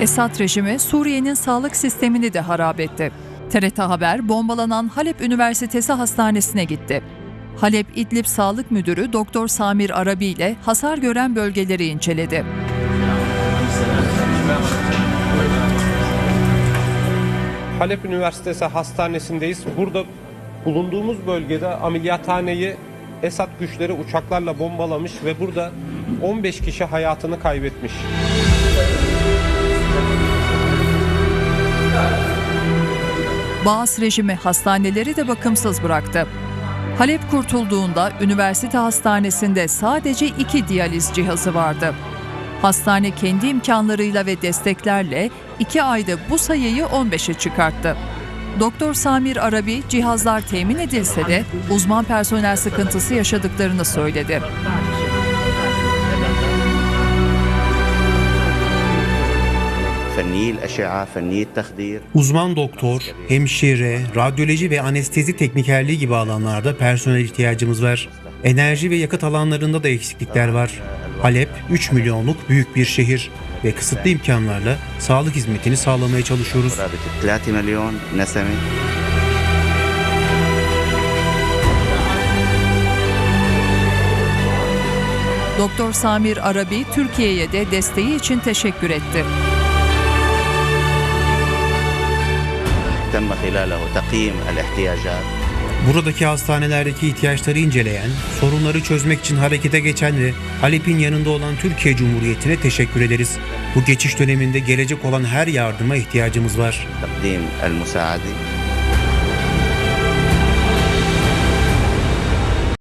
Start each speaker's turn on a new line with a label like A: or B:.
A: Esad rejimi Suriye'nin sağlık sistemini de harap etti. TRT Haber bombalanan Halep Üniversitesi Hastanesi'ne gitti. Halep İdlib Sağlık Müdürü Doktor Samir Arabi ile hasar gören bölgeleri inceledi.
B: Halep Üniversitesi Hastanesi'ndeyiz. Burada bulunduğumuz bölgede ameliyathaneyi Esad güçleri uçaklarla bombalamış ve burada 15 kişi hayatını kaybetmiş.
A: Baas rejimi hastaneleri de bakımsız bıraktı. Halep kurtulduğunda üniversite hastanesinde sadece iki diyaliz cihazı vardı. Hastane kendi imkanlarıyla ve desteklerle iki ayda bu sayıyı 15'e çıkarttı. Doktor Samir Arabi cihazlar temin edilse de uzman personel sıkıntısı yaşadıklarını söyledi.
C: Uzman doktor, hemşire, radyoloji ve anestezi teknikerliği gibi alanlarda personel ihtiyacımız var. Enerji ve yakıt alanlarında da eksiklikler var. Halep 3 milyonluk büyük bir şehir ve kısıtlı imkanlarla sağlık hizmetini sağlamaya çalışıyoruz.
A: Doktor Samir Arabi Türkiye'ye de desteği için teşekkür etti.
D: تم خلاله تقييم الاحتياجات
C: Buradaki hastanelerdeki ihtiyaçları inceleyen, sorunları çözmek için harekete geçen ve Halep'in yanında olan Türkiye Cumhuriyeti'ne teşekkür ederiz. Bu geçiş döneminde gelecek olan her yardıma ihtiyacımız var.
D: تقديم المساعدة